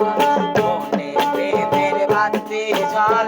মনে বেদের বাতি জল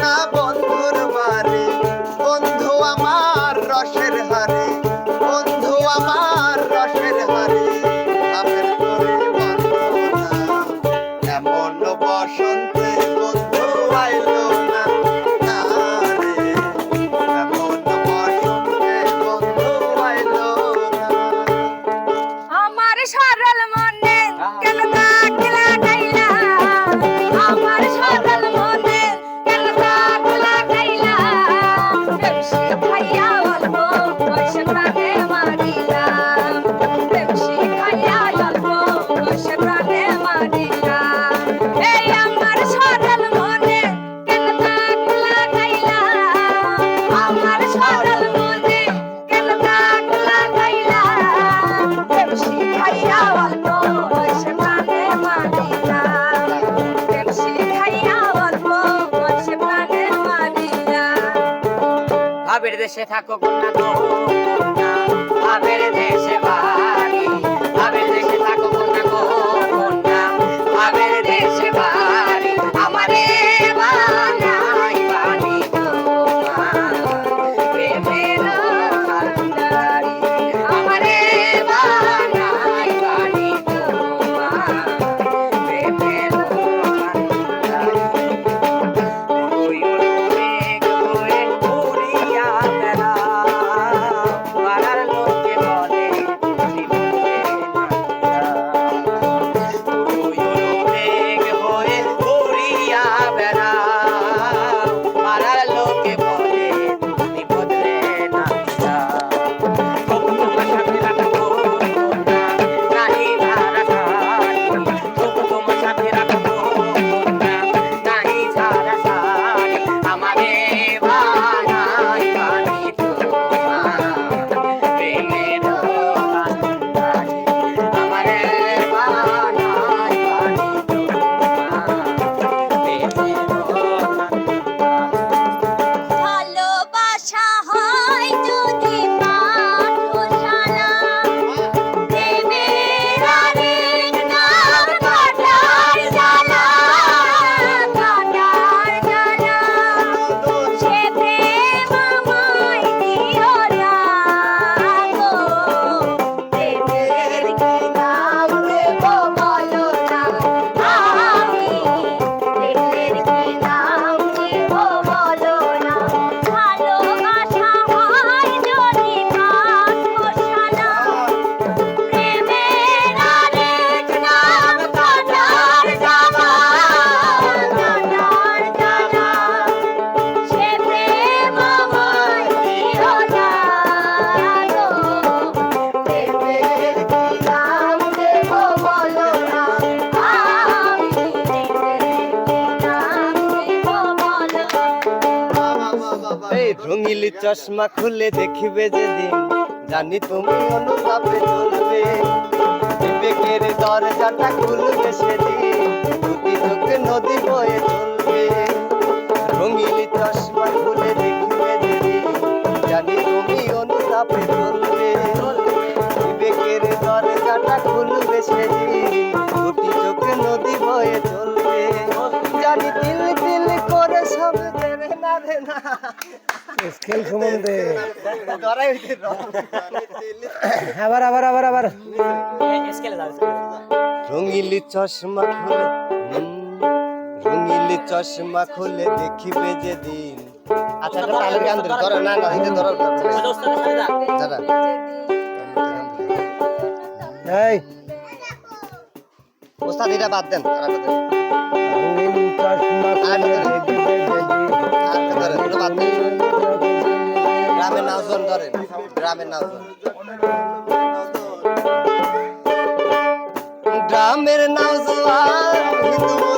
না বন্ধু বিদেশে থাকো কন্যা গো। রঙিলি চশমা খুলে দেখিবে যেদিন জানি তুমি অনুতাপে চলবে। বিবেকের দরজাটা খুলবে সেদিন দুটি চোখে নদী বয়ে চলবে। রঙিল চশমা খুলে দেখিবে যেদিন জানি তুমি অনুতাপে চলবে। স্কেল সম্বন্ধে। আবার আবার আবার আবার। রঙিলি চশমা খুলে রঙিলি চশমা খুলে দেখিবে যেদিন। আচ্ছা এটা তাহলে গান ধরে ধরো না না এটা ধরো দাদা এই। ওস্তাদ এটা বাদ দেন। আর একটা দেন। ধরে ধরেন গ্রামের নাজন গ্রামের নাজন গ্রামের